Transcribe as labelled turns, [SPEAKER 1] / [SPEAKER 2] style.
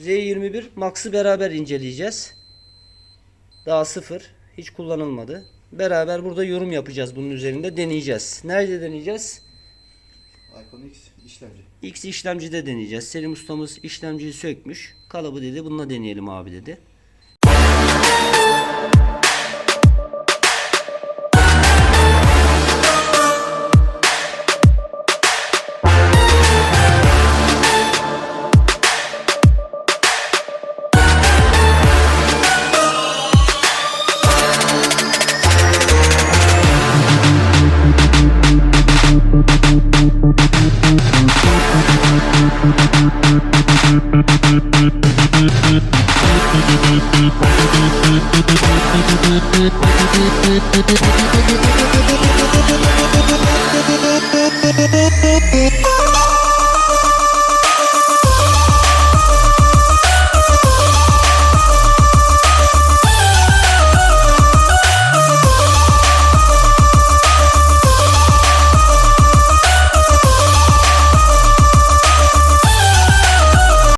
[SPEAKER 1] Z21 Max'ı beraber inceleyeceğiz. Daha sıfır. Hiç kullanılmadı. Beraber burada yorum yapacağız bunun üzerinde. Deneyeceğiz. Nerede deneyeceğiz?
[SPEAKER 2] iPhone X işlemci.
[SPEAKER 1] X işlemcide deneyeceğiz. Selim ustamız işlemciyi sökmüş. Kalıbı dedi bununla deneyelim abi dedi.
[SPEAKER 3] Thank you.